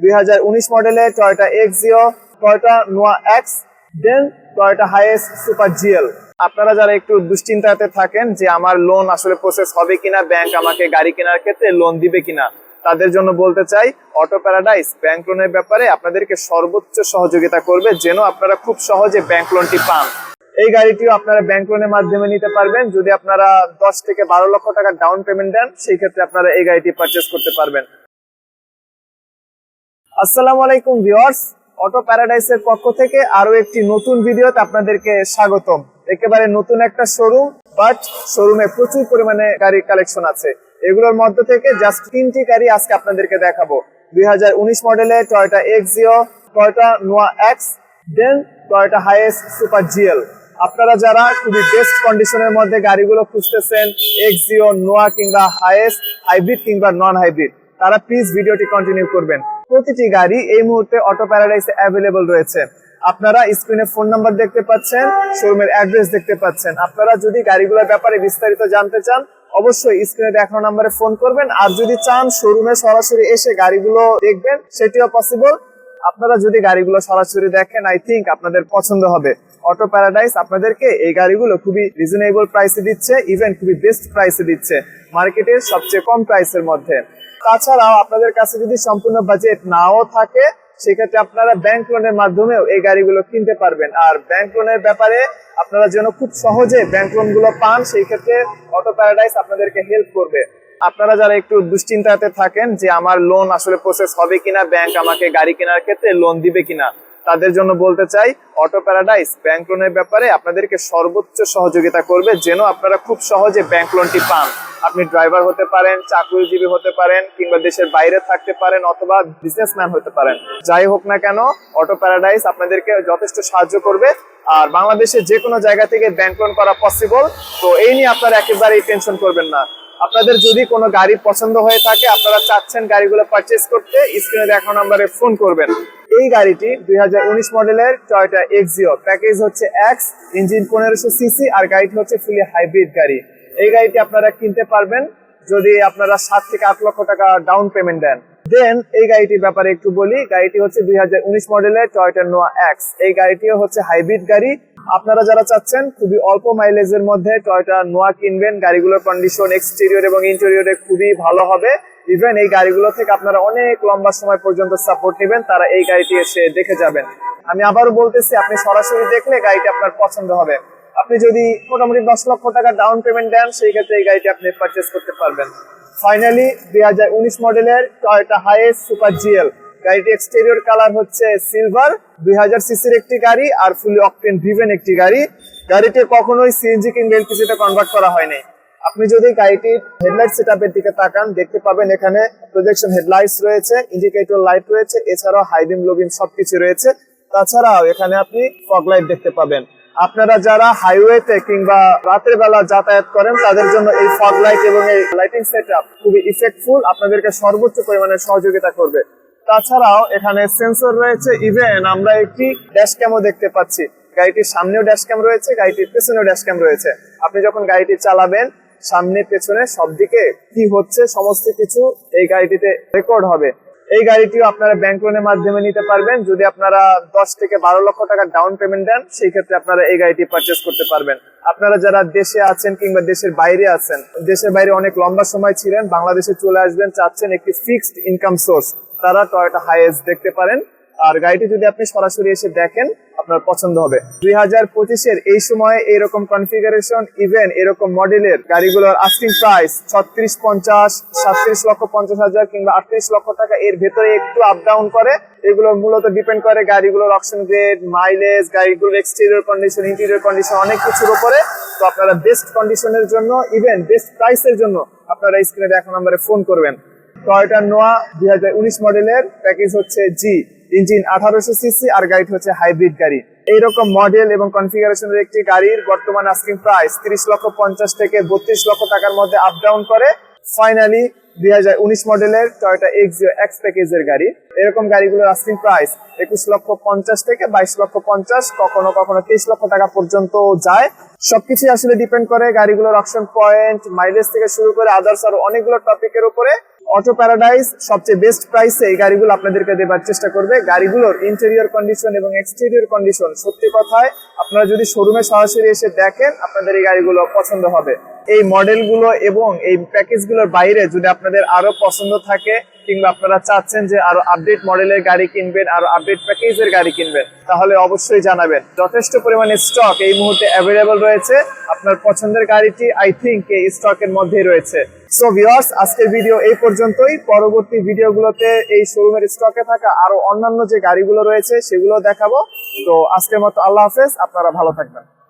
দুই মডেলের Toyota Axio Toyota Noah X then Toyota Hiace super GL আপনারা যারা একটু দুশ্চিন্তাতে থাকেন যে আমার লোন আসলে প্রসেস হবে কিনা ব্যাংক আমাকে গাড়ি কেনার ক্ষেত্রে লোন দিবে কিনা, তাদের জন্য বলতে চাই অটো প্যারাডাইস ব্যাংক লোনের ব্যাপারে আপনাদেরকে সর্বোচ্চ সহযোগিতা করবে যেন আপনারা খুব সহজে ব্যাংক লোনটি পান। এই গাড়িটিও আপনারা ব্যাংক লোনের মাধ্যমে নিতে পারবেন। যদি আপনারা দশ থেকে বারো লক্ষ টাকা ডাউন পেমেন্ট দেন, সেই ক্ষেত্রে আপনারা এই গাড়িটি পারচেস করতে পারবেন। আসসালামু আলাইকুম ভিউয়ার্স, অটো প্যারাডাইসের পক্ষ থেকে আরও একটি নতুন ভিডিওতে আপনাদেরকে স্বাগতম। একেবারে নতুন একটা শোরুম বাট শোরুমে প্রচুর পরিমাণে গাড়ির কালেকশন আছে। এগুলোর মধ্যে থেকে জাস্ট তিনটি গাড়ি আজকে আপনাদেরকে দেখাবো। দুই মডেলের Toyota Axio Toyota Noah X then Toyota Hiace super GL আপনারা যারা খুবই বেস্ট কন্ডিশনের মধ্যে গাড়িগুলো খুঁজতেছেন এক্সিও নোয়া কিংবা হাইয়েস্ট হাইব্রিড কিংবা নন হাইব্রিড তারা প্লিজ ভিডিওটি কন্টিনিউ করবেন। প্রতিটি গাড়ি এই মুহূর্তে অটো প্যারাডাইসে অ্যাভেলেবল রয়েছে। আপনারা স্ক্রিনে ফোন নাম্বার দেখতে পাচ্ছেন শোরুমের অ্যাড্রেস দেখতে পাচ্ছেন। আপনারা যদি গাড়িগুলোর ব্যাপারে বিস্তারিত জানতে চান, অবশ্যই স্ক্রিনে দেখানো নাম্বারে ফোন করবেন। আর যদি চান শোরুমে সরাসরি এসে গাড়িগুলো দেখবেন, সেটিও পসিবল আপনারা যদি গাড়িগুলো সরাসরি দেখেন আই থিঙ্ক আপনাদের পছন্দ হবে। অটো প্যারাডাইস আপনাদেরকে এই গাড়িগুলো খুবই রিজনেবল প্রাইসে দিচ্ছে ইভেন খুবই বেস্ট প্রাইসে দিচ্ছে। মার্কেটের সবচেয়ে কম প্রাইসের মধ্যে। তাছাড়াও আপনাদের কাছে যদি সম্পূর্ণ বাজেট নাও থাকে, সেক্ষেত্রে আপনারা ব্যাংক লোনের মাধ্যমেও এই গাড়িগুলো কিনতে পারবেন। আর ব্যাংক লোনের ব্যাপারে আপনারা যেন খুব সহজে ব্যাংক লোনগুলো পান, সেই ক্ষেত্রে অটো প্যারাডাইস আপনাদেরকে হেল্প করবে। আপনারা যারা একটু দুশ্চিন্তাতে থাকেন যে আমার লোন আসলে প্রসেস হবে কিনা ব্যাংক আমাকে গাড়ি কেনার ক্ষেত্রে লোন দিবে কিনা, তাদের জন্য বলতে চাই অটো প্যারাডাইস ব্যাংক লোনের ব্যাপারে আপনাদেরকে সর্বোচ্চ সহযোগিতা করবে, যেন আপনারা খুব সহজে ব্যাংক লোনটি পান। আপনি ড্রাইভার হতে পারেন, চাকরিজীবী হতে পারেন, কিংবা দেশের বাইরে থাকতে পারেন অথবা বিজনেসম্যান হতে পারেন। যাই হোক না কেন অটো প্যারাডাইস আপনাদেরকে যথেষ্ট সাহায্য করবে। আর বাংলাদেশের যে কোনো জায়গা থেকে ব্যাংক লোন করা পসিবল তো এই নিয়ে আপনারা একেবারেই টেনশন করবেন না। আপনাদের যদি কোনো গাড়ি পছন্দ হয়ে থাকে, আপনারা চাচ্ছেন গাড়িগুলো পারচেস করতে স্ক্রিনে দেখানো নাম্বারে ফোন করবেন। এই গাড়িটি দুই হাজার উনিশ মডেলের টয়োটা এক্সিও প্যাকেজ হচ্ছে এক্স ইঞ্জিন পনেরোশো সিসি আর গাড়িটি হচ্ছে ফুলি হাইব্রিড গাড়ি। এই গাড়িটি আপনারা কিনতে পারবেন যদি আপনারা সাত থেকে আট লক্ষ টাকা ডাউন পেমেন্ট দেন। দেন এই গাড়িটির ব্যাপারে একটু বলি, গাড়িটি হচ্ছে দুই মডেলের টয়োটা নোয়া এক্স এই গাড়িটিও হচ্ছে হাইব্রিড গাড়ি। আপনারা যারা চাচ্ছেন, খুবই অল্প মাইলেজের মধ্যে টয়োটা নোয়া কিনবেন। গাড়িগুলোর কন্ডিশন এক্সটেরিয়র এবং ইন্টেরিয়রে খুবই ভালো হবে। ইভেন এই গাড়িগুলো থেকে আপনারা অনেক লম্বা সময় পর্যন্ত সাপোর্ট নেবেন, তারা এই গাড়িটি এসে দেখে যাবেন। আমি আবারও বলতেছি, আপনি সরাসরি দেখলে গাড়িটি আপনার পছন্দ হবে। আপনি যদি মোটামুটি দশ লক্ষ টাকা ডাউন পেমেন্ট দেন, সেই ক্ষেত্রে এই গাড়িটি আপনি পারচেস করতে পারবেন। ফাইনালি দুই হাজার উনিশ মডেলের টয়োটা হাইয়েস্ট সুপার জিএল গাড়িটি এক্সটেরিয়র কালার হচ্ছে সিলভার দুই হাজার সিসির একটি গাড়ি আর ফুলি অকটেন ড্রিভেন একটি গাড়ি। গাড়িটি কখনোই সিএনজি কিংবা এলপিজিতে কনভার্ট করা হয়নি। আপনি যদি গাড়িটির হেডলাইট সেটআপের দিকে তাকান, দেখতে পাবেন এখানে প্রজেকশন হেডলাইটস রয়েছে ইন্ডিকেটর লাইট রয়েছে, এছাড়াও হাইবিম লোবিম সবকিছু রয়েছে। তাছাড়াও এখানে আপনি ফগ লাইট দেখতে পাবেন। আপনারা যারা হাইওয়েতে কিংবা রাতের বেলা যাতায়াত করেন, তাদের জন্য এই ফগ লাইট এবং এই লাইটিং সেট আপ খুবই ইফেক্টফুল আপনাদেরকে সর্বোচ্চ পরিমাণে সহযোগিতা করবে। তাছাড়াও এখানে সেন্সর রয়েছে ইভেন আমরা একটি ড্যাশ ক্যামও দেখতে পাচ্ছি। গাড়িটির সামনেও ড্যাশ ক্যাম রয়েছে, গাড়িটির পেছনেও ড্যাশ ক্যাম রয়েছে। আপনি যখন গাড়িটি চালাবেন, সামনে, পেছনে সব দিকে কি হচ্ছে, সমস্ত কিছু এই গাড়িটিতে রেকর্ড হবে। এই গাড়িটিও আপনারা ব্যাংক লোনের মাধ্যমে নিতে পারবেন। যদি আপনারা দশ থেকে বারো লক্ষ টাকা ডাউন পেমেন্ট দেন, সেই ক্ষেত্রে আপনারা এই গাড়িটি পারচেস করতে পারবেন। আপনারা যারা দেশে আছেন কিংবা দেশের বাইরে আছেন, দেশের বাইরে অনেক লম্বা সময় ছিলেন, বাংলাদেশে চলে আসবেন, চাচ্ছেন একটি ফিক্সড ইনকাম সোর্স তারা টয়টা হাইয়েস্ট দেখতে পারেন। আর গাড়িটি যদি আপনি সরাসরি এসে দেখেন, আপনার পছন্দ হবে। দুই হাজার পঁচিশের এই সময়ে এরকম কনফিগারেশন ইভেন এরকম মডেলের গাড়িগুলোর আস্কিং প্রাইস ছত্রিশ পঞ্চাশ, সাতত্রিশ লক্ষ পঞ্চাশ হাজার কিংবা আটত্রিশ লক্ষ টাকা, এর ভেতরে একটু আপ ডাউন করে। এগুলো মূলত ডিপেন্ড করে গাড়িগুলোর অপশন গ্রেড মাইলেজ গাড়িগুলোর এক্সটেরিয়র কন্ডিশন ইন্টেরিয়র কন্ডিশন অনেক কিছুর উপরে। তো আপনারা বেস্ট কন্ডিশনের জন্য ইভেন বেস্ট প্রাইসের জন্য আপনারা স্ক্রিনে দেখা নাম্বারে ফোন করবেন। টয়োটা নোয়া দুই হাজার উনিশ মডেলের প্যাকেজ হচ্ছে জি ইঞ্জিন আঠারোশো সিসি আর গাড়িটি হচ্ছে হাইব্রিড গাড়ি। এইরকম মডেল এবং কনফিগারেশনের একটি গাড়ির বর্তমান আস্কিং প্রাইস তিরিশ লক্ষ পঞ্চাশ থেকে বত্রিশ লক্ষ টাকার মধ্যে আপ ডাউন করে। ফাইনালি দুই হাজার উনিশ মডেলের টয়োটা এক্সিও এক্স প্যাকেজের গাড়ি। এরকম গাড়িগুলোর আস্কিং প্রাইস একুশ লক্ষ পঞ্চাশ থেকে বাইশ লক্ষ পঞ্চাশ, কখনো কখনো তেইশ লক্ষ টাকা পর্যন্ত যায়। সবকিছু আসলে ডিপেন্ড করে গাড়িগুলোর অপশন পয়েন্ট মাইলেজ থেকে শুরু করে আদার্স আরও অনেকগুলো টপিকের উপরে। অটো প্যারাডাইস সবচেয়ে বেস্ট প্রাইসে এই গাড়িগুলো আপনাদেরকে দেবার চেষ্টা করবে। গাড়িগুলোর ইন্টেরিয়র কন্ডিশন এবং এক্সটেরিয়র কন্ডিশন সত্যি কথায় আপনারা যদি শোরুমে সরাসরি এসে দেখেন, আপনাদের এই গাড়িগুলো পছন্দ হবে। এই মডেলগুলো এবং এই প্যাকেজগুলোর বাইরে যদি আপনাদের আরও পছন্দ থাকে, কিংবা আপনারা চাচ্ছেন যে আরও আপডেট মডেলের গাড়ি কিনবেন, আরও আপডেট প্যাকেজের গাড়ি কিনবেন, তাহলে অবশ্যই জানাবেন। যথেষ্ট পরিমাণে স্টক এই মুহূর্তে অ্যাভেলেবল রয়েছে। আপনার পছন্দের গাড়িটি আই থিঙ্ক এই স্টকের মধ্যেই রয়েছে। সো ভিউয়ার্স আজকের ভিডিও এই পর্যন্তই। পরবর্তী ভিডিওগুলোতে এই শোরুমের স্টকে থাকা আরও অন্যান্য যে গাড়িগুলো রয়েছে, সেগুলো দেখাবো। তো আজকের মতো আল্লাহ হাফেজ, আপনারা ভালো থাকবেন।